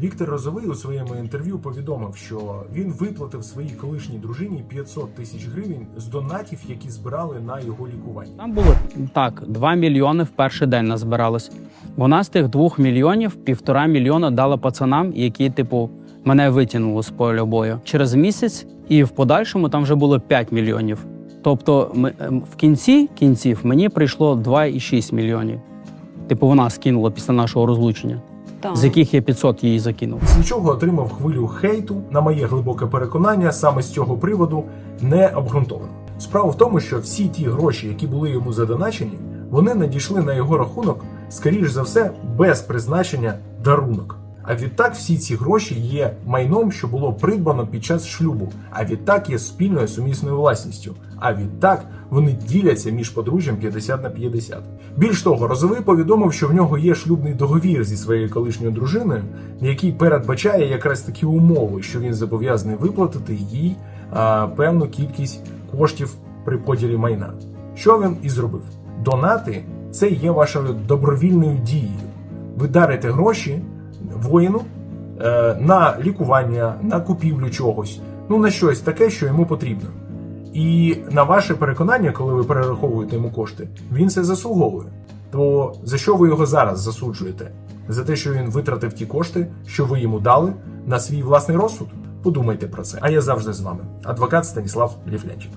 Віктор Розовий у своєму інтерв'ю повідомив, що він виплатив своїй колишній дружині 500 тисяч гривень з донатів, які збирали на його лікування. Там було так, 2 мільйони в перший день назбиралось. Вона з тих 2 мільйонів півтора мільйона дала пацанам, які, типу, мене витягнули з поля бою через місяць, і в подальшому там вже було 5 мільйонів. Тобто, ем, в кінці кінців мені прийшло 2,6 мільйонів. Типу, вона скинула після нашого розлучення, Так. з яких я 500 її закинув. З чого отримав хвилю хейту, на моє глибоке переконання, саме з цього приводу не обґрунтовано. Справа в тому, що всі ті гроші, які були йому задоначені, вони надійшли на його рахунок, скоріш за все, без призначення дарунок. А відтак всі ці гроші є майном, що було придбано під час шлюбу, а відтак є спільною сумісною власністю. А відтак вони діляться між подружжям 50 на 50. Більш того, Розовий повідомив, що в нього є шлюбний договір зі своєю колишньою дружиною, який передбачає якраз такі умови, що він зобов'язаний виплатити їй а, певну кількість коштів при поділі майна. Що він і зробив? Донати це є вашою добровільною дією. Ви дарите гроші воїну е, на лікування, на купівлю чогось, ну на щось таке, що йому потрібно. І на ваше переконання, коли ви перераховуєте йому кошти, він це заслуговує. То за що ви його зараз засуджуєте? За те, що він витратив ті кошти, що ви йому дали, на свій власний розсуд? Подумайте про це. А я завжди з вами. Адвокат Станіслав Ліфлянчик.